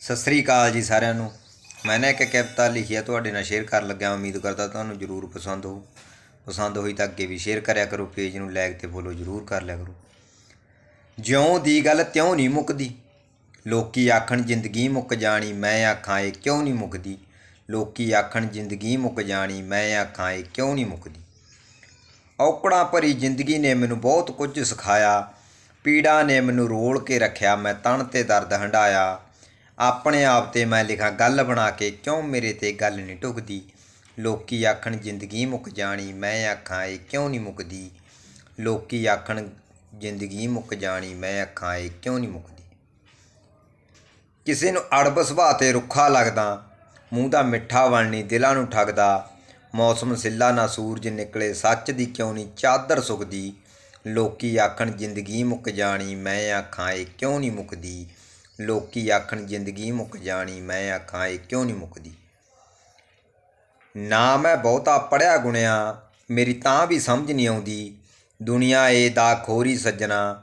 ਸਤਿ ਸ੍ਰੀ ਅਕਾਲ ਜੀ ਸਾਰਿਆਂ ਨੂੰ। ਮੈਂ ਨਾ ਇੱਕ ਕਵਿਤਾ ਲਿਖੀ ਆ, ਤੁਹਾਡੇ ਨਾਲ ਸ਼ੇਅਰ ਕਰਨ ਲੱਗਿਆ। ਉਮੀਦ ਕਰਦਾ ਤੁਹਾਨੂੰ ਜ਼ਰੂਰ ਪਸੰਦ ਹੋਊ। ਪਸੰਦ ਹੋਈ ਤਾਂ ਅੱਗੇ ਵੀ ਸ਼ੇਅਰ ਕਰਿਆ ਕਰੋ ਪੇਜ ਨੂੰ ਲਾਈਕ ਤੇ ਫੋਲੋ ਜ਼ਰੂਰ ਕਰ ਲਿਆ ਕਰੋ। ਜਿਉਂ ਦੀ ਗੱਲ ਤਿਉਂ ਨਹੀਂ ਮੁੱਕਦੀ। ਲੋਕੀ ਆਖਣ, ਜ਼ਿੰਦਗੀ ਮੁੱਕ ਜਾਣੀ, ਮੈਂ ਆਖਾਂ, ਇਹ ਕਿਉਂ ਨਹੀਂ ਮੁੱਕਦੀ? ਲੋਕੀ ਆਖਣ, ਜ਼ਿੰਦਗੀ ਮੁੱਕ ਜਾਣੀ, ਮੈਂ ਆਖਾਂ, ਇਹ ਕਿਉਂ ਨਹੀਂ ਮੁੱਕਦੀ? ਔਕੜਾਂ ਭਰੀ ਜ਼ਿੰਦਗੀ ਨੇ ਮੈਨੂੰ ਬਹੁਤ ਕੁਝ ਸਿਖਾਇਆ। ਪੀੜਾ ਨੇ ਮੈਨੂੰ ਰੋਲ ਕੇ ਰੱਖਿਆ। ਮੈਂ ਤਣ ਤੇ ਦਰਦ ਹੰਡਾਇਆ ਆਪਣੇ ਆਪ ਤੇ ਮੈਂ ਲਿਖਾਂ ਗੱਲ ਬਣਾ ਕੇ ਕਿਉਂ ਮੇਰੇ ਤੇ ਗੱਲ ਨਹੀਂ ਟੁਕਦੀ? ਲੋਕੀ ਆਖਣ, ਜ਼ਿੰਦਗੀ ਮੁੱਕ ਜਾਣੀ। ਮੈਂ ਆਖਾਂ, ਇਹ ਕਿਉਂ ਨਹੀਂ ਮੁੱਕਦੀ? ਲੋਕੀ ਆਖਣ, ਜ਼ਿੰਦਗੀ ਮੁੱਕ ਜਾਣੀ। ਮੈਂ ਆਖਾਂ, ਇਹ ਕਿਉਂ ਨਹੀਂ ਮੁੱਕਦੀ? ਕਿਸੇ ਨੂੰ ਅੜਬ ਸੁਭਾਅ ਤੇ ਰੁੱਖਾ ਲੱਗਦਾ, ਮੂੰਹ ਦਾ ਮਿੱਠਾ ਬਣਨੀ, ਦਿਲਾਂ ਨੂੰ ਠੱਗਦਾ, ਮੌਸਮ ਸਿੱਲਾ ਨਾ ਸੂਰਜ ਨਿਕਲੇ, ਸੱਚ ਦੀ ਕਿਉਂ ਨਹੀਂ ਚਾਦਰ ਸੁੱਕਦੀ? ਲੋਕੀ ਆਖਣ, ਜ਼ਿੰਦਗੀ ਮੁੱਕ ਜਾਣੀ। ਮੈਂ ਆਖਾਂ, ਇਹ ਕਿਉਂ ਨਹੀਂ ਮੁੱਕਦੀ? ਲੋਕੀ ਆਖਣ, ਜ਼ਿੰਦਗੀ ਮੁੱਕ ਜਾਣੀ। ਮੈਂ ਆਖਾਂ, ਇਹ ਕਿਉਂ ਨਹੀਂ ਮੁੱਕਦੀ? ਨਾ ਮੈਂ ਬਹੁਤਾ ਪੜਿਆ ਗੁਣਿਆ, ਮੇਰੀ ਤਾਂ ਵੀ ਸਮਝ ਨਹੀਂ ਆਉਂਦੀ। ਦੁਨੀਆ ਏ ਦਾ ਖੋਰੀ ਸੱਜਣਾ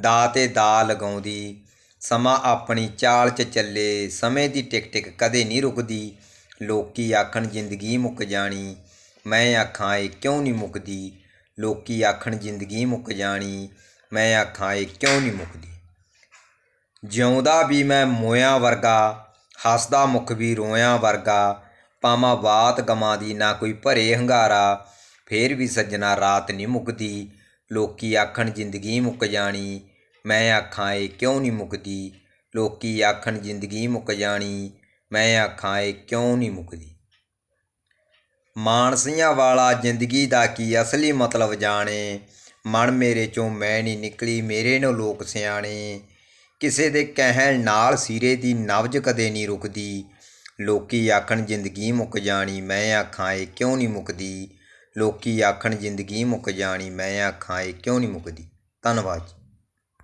ਦਾ ਤੇ ਦਾ ਲਗਾਉਂਦੀ। ਸਮਾਂ ਆਪਣੀ ਚਾਲ 'ਚ ਚੱਲੇ, ਸਮੇਂ ਦੀ ਟਿਕ ਟਿਕ ਕਦੇ ਨਹੀਂ ਰੁਕਦੀ। ਲੋਕੀ ਆਖਣ, ਜ਼ਿੰਦਗੀ ਮੁੱਕ ਜਾਣੀ। ਮੈਂ ਆਖਾਂ, ਇਹ ਕਿਉਂ ਨਹੀਂ ਮੁੱਕਦੀ? ਲੋਕੀ ਆਖਣ, ਜ਼ਿੰਦਗੀ ਮੁੱਕ ਜਾਣੀ। ਮੈਂ ਆਖਾਂ, ਇਹ ਕਿਉਂ ਨਹੀਂ ਮੁੱਕਦੀ? ਜਿਉਂਦਾ ਵੀ ਮੈਂ ਮੋਇਆਂ ਵਰਗਾ, ਹੱਸਦਾ ਮੁਖ ਵੀ ਰੋਇਆਂ ਵਰਗਾ ਪਾਵਾਂ ਬਾਤ ਗਮਾਂ ਦੀ ਨਾ ਕੋਈ ਭਰੇ ਹੰਗਾਰਾ, ਫੇਰ ਵੀ ਸੱਜਣਾ ਰਾਤ ਨਹੀਂ ਮੁੱਕਦੀ, ਲੋਕੀ ਆਖਣ ਜ਼ਿੰਦਗੀ ਮੁੱਕ ਜਾਣੀ, ਮੈਂ ਆਖਾਂ ਇਹ ਕਿਉਂ ਨਹੀਂ ਮੁੱਕਦੀ, ਲੋਕੀ ਆਖਣ ਜ਼ਿੰਦਗੀ ਮੁੱਕ ਜਾਣੀ, ਮੈਂ ਆਖਾਂ ਇਹ ਕਿਉਂ ਨਹੀਂ ਮੁੱਕਦੀ। ਮਾਨਸੀਆਂ ਵਾਲਾ ਜ਼ਿੰਦਗੀ ਦਾ ਕੀ ਅਸਲੀ ਮਤਲਬ ਜਾਣੇ, ਮਨ ਮੇਰੇ ਚੋਂ ਮੈਂ ਨਹੀਂ ਨਿਕਲੀ, ਮੇਰੇ ਨੂੰ ਲੋਕ ਸਿਆਣੇ ਕਿਸੇ ਦੇ ਕਹਿਣ ਨਾਲ ਸਿਰੇ ਦੀ ਨਬਜ ਕਦੇ ਨਹੀਂ ਰੁਕਦੀ। ਲੋਕੀ ਆਖਣ, ਜ਼ਿੰਦਗੀ ਮੁੱਕ ਜਾਣੀ, ਮੈਂ ਆਖਾਂ, ਇਹ ਕਿਉਂ ਨਹੀਂ ਮੁੱਕਦੀ? ਲੋਕੀ ਆਖਣ, ਜ਼ਿੰਦਗੀ ਮੁੱਕ ਜਾਣੀ, ਮੈਂ ਆਖਾਂ, ਇਹ ਕਿਉਂ ਨਹੀਂ ਮੁੱਕਦੀ? ਧੰਨਵਾਦ ਜੀ।